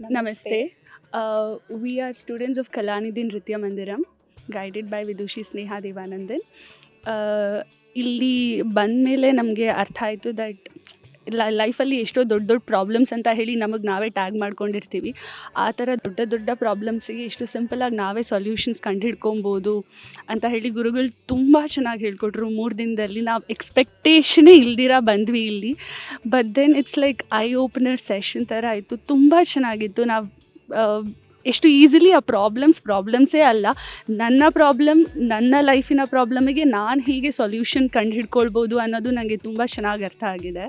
ನಮಸ್ತೆ. We are students of Kalanidhi Nritya Mandiram guided by Vidushi Sneha Devanandan ಇಲ್ಲಿ ಬಂದ ಮೇಲೆ ನಮಗೆ ಅರ್ಥ ಆಯಿತು ದಟ್ ಲೈಫಲ್ಲಿ ಎಷ್ಟೋ ದೊಡ್ಡ ದೊಡ್ಡ ಪ್ರಾಬ್ಲಮ್ಸ್ ಅಂತ ಹೇಳಿ ನಮಗೆ ನಾವೇ ಟ್ಯಾಗ್ ಮಾಡ್ಕೊಂಡಿರ್ತೀವಿ. ಆ ಥರ ದೊಡ್ಡ ದೊಡ್ಡ ಪ್ರಾಬ್ಲಮ್ಸಿಗೆ ಎಷ್ಟು ಸಿಂಪಲಾಗಿ ನಾವೇ ಸೊಲ್ಯೂಷನ್ಸ್ ಕಂಡುಹಿಡ್ಕೊಬೋದು ಅಂತ ಹೇಳಿ ಗುರುಗಳು ತುಂಬ ಚೆನ್ನಾಗಿ ಹೇಳ್ಕೊಟ್ರು. ಮೂರು ದಿನದಲ್ಲಿ ನಾವು ಎಕ್ಸ್ಪೆಕ್ಟೇಷನೇ ಇಲ್ದಿರ ಬಂದ್ವಿ ಇಲ್ಲಿ. But then it's like I opener session ಥರ ಆಯಿತು. ತುಂಬ ಚೆನ್ನಾಗಿತ್ತು. ನಾವು ಎಷ್ಟು ಈಸಿಲಿ ಆ ಪ್ರಾಬ್ಲಮ್ಸ್ ಪ್ರಾಬ್ಲಮ್ಸೇ ಅಲ್ಲ. ನನ್ನ ಪ್ರಾಬ್ಲಮ್ ನನ್ನ ಲೈಫಿನ ಪ್ರಾಬ್ಲಮಿಗೆ ನಾನು ಹೀಗೆ ಸೊಲ್ಯೂಷನ್ ಕಂಡು ಹಿಡ್ಕೊಳ್ಬೋದು ಅನ್ನೋದು ನನಗೆ ತುಂಬ ಚೆನ್ನಾಗಿ ಅರ್ಥ ಆಗಿದೆ.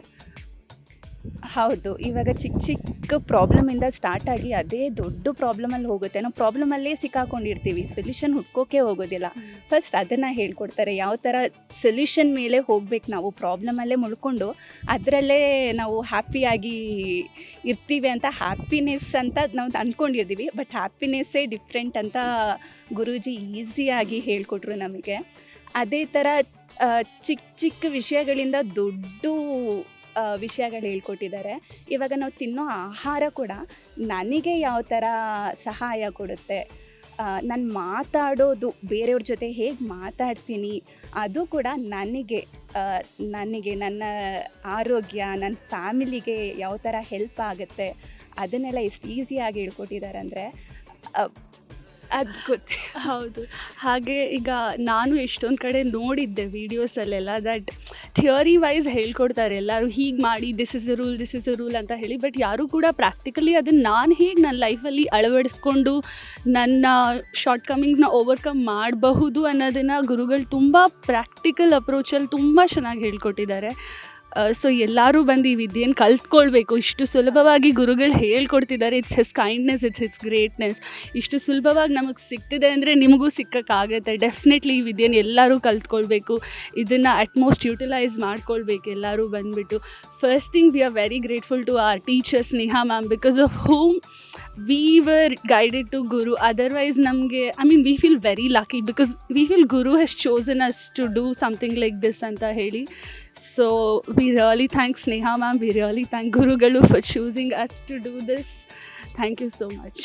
ಹೌದು ಇವಾಗ ಚಿಕ್ಕ ಚಿಕ್ಕ ಪ್ರಾಬ್ಲಮಿಂದ ಸ್ಟಾರ್ಟ್ ಆಗಿ ಅದೇ ದೊಡ್ಡ ಪ್ರಾಬ್ಲಮಲ್ಲಿ ಹೋಗುತ್ತೆ. ನಾವು ಪ್ರಾಬ್ಲಮಲ್ಲೇ ಸಿಕ್ಕಾಕೊಂಡಿರ್ತೀವಿ ಸೊಲ್ಯೂಷನ್ ಹುಡ್ಕೋಕೆ ಹೋಗೋದಿಲ್ಲ. ಫಸ್ಟ್ ಅದನ್ನು ಹೇಳ್ಕೊಡ್ತಾರೆ ಯಾವ ಥರ ಸೊಲ್ಯೂಷನ್ ಮೇಲೆ ಹೋಗ್ಬೇಕು ನಾವು ಪ್ರಾಬ್ಲಮಲ್ಲೇ ಮುಳ್ಕೊಂಡು ಅದರಲ್ಲೇ ನಾವು ಹ್ಯಾಪಿಯಾಗಿ ಇರ್ತೀವಿ ಅಂತ ಹ್ಯಾಪಿನೆಸ್ ಅಂತ ನಾವು ಅಂದ್ಕೊಂಡಿದ್ದೀವಿ ಬಟ್ ಹ್ಯಾಪಿನೆಸ್ಸೇ ಡಿಫ್ರೆಂಟ್ ಅಂತ ಗುರೂಜಿ ಈಸಿಯಾಗಿ ಹೇಳ್ಕೊಟ್ರು ನಮಗೆ. ಅದೇ ಥರ ಚಿಕ್ಕ ಚಿಕ್ಕ ವಿಷಯಗಳಿಂದ ದೊಡ್ಡ ವಿಷಯಗಳು ಹೇಳ್ಕೊಟ್ಟಿದ್ದಾರೆ. ಇವಾಗ ನಾವು ತಿನ್ನೋ ಆಹಾರ ಕೂಡ ನನಗೆ ಯಾವ ಥರ ಸಹಾಯ ಕೊಡುತ್ತೆ? ನಾನು ಮಾತಾಡೋದು, ಬೇರೆಯವ್ರ ಜೊತೆ ಹೇಗೆ ಮಾತಾಡ್ತೀನಿ, ಅದು ಕೂಡ ನನಗೆ ನನಗೆ ನನ್ನ ಆರೋಗ್ಯ, ನನ್ನ ಫ್ಯಾಮಿಲಿಗೆ ಯಾವ ಥರ ಹೆಲ್ಪ್ ಆಗುತ್ತೆ, ಅದನ್ನೆಲ್ಲ ಎಷ್ಟು ಈಸಿಯಾಗಿ ಹೇಳ್ಕೊಟ್ಟಿದ್ದಾರೆ ಅಂದರೆ ಅದು ಗೊತ್ತೇ. ಹೌದು. ಹಾಗೆ ಈಗ ನಾನು ಎಷ್ಟೊಂದು ಕಡೆ ನೋಡಿದ್ದೆ ವೀಡಿಯೋಸಲ್ಲೆಲ್ಲ ದಟ್ ಥಿಯರಿ ವೈಸ್ ಹೇಳ್ಕೊಡ್ತಾರೆ. ಎಲ್ಲರೂ ಹೀಗೆ ಮಾಡಿ this is a rule this is a rule ಅಂತ ಹೇಳಿ ಬಟ್ ಯಾರೂ ಕೂಡ ಪ್ರಾಕ್ಟಿಕಲಿ ಅದನ್ನು ನಾನು ಹೇಗೆ ನನ್ನ ಲೈಫಲ್ಲಿ ಅಳವಡಿಸ್ಕೊಂಡು ನನ್ನ ಶಾರ್ಟ್ ಕಮಿಂಗ್ಸ್ನ ಓವರ್ಕಮ್ ಮಾಡಬಹುದು ಅನ್ನೋದನ್ನು ಗುರುಗಳು ತುಂಬ ಪ್ರಾಕ್ಟಿಕಲ್ ಅಪ್ರೋಚಲ್ಲಿ ತುಂಬ ಚೆನ್ನಾಗಿ ಹೇಳ್ಕೊಟ್ಟಿದ್ದಾರೆ. ಸೊ ಎಲ್ಲರೂ ಬಂದು ಈ ವಿದ್ಯೆಯನ್ನು ಕಲ್ತ್ಕೊಳ್ಬೇಕು. ಇಷ್ಟು ಸುಲಭವಾಗಿ ಗುರುಗಳು ಹೇಳ್ಕೊಡ್ತಿದ್ದಾರೆ it's his kindness it's his greatness ಇಷ್ಟು ಸುಲಭವಾಗಿ ನಮಗೆ ಸಿಗ್ತಿದೆ ಅಂದರೆ ನಿಮಗೂ ಸಿಕ್ಕಕ್ಕಾಗತ್ತೆ. ಡೆಫಿನೆಟ್ಲಿ ಈ ವಿದ್ಯೆಯನ್ನು ಎಲ್ಲರೂ ಕಲ್ತ್ಕೊಳ್ಬೇಕು. ಇದನ್ನು ಅಟ್ಮೋಸ್ಟ್ ಯುಟಿಲೈಸ್ ಮಾಡ್ಕೊಳ್ಬೇಕು ಎಲ್ಲರೂ ಬಂದುಬಿಟ್ಟು. First thing we are very grateful to our teachers Sneha ma'am because of whom we were guided to Guru otherwise ನಮಗೆ I mean we feel very lucky because we feel Guru has chosen us to do something like this ಅಂತ ಹೇಳಿ. So we really thanks Sneha ma'am we really thank ಗುರುಗಳು for choosing us to do this thank you so much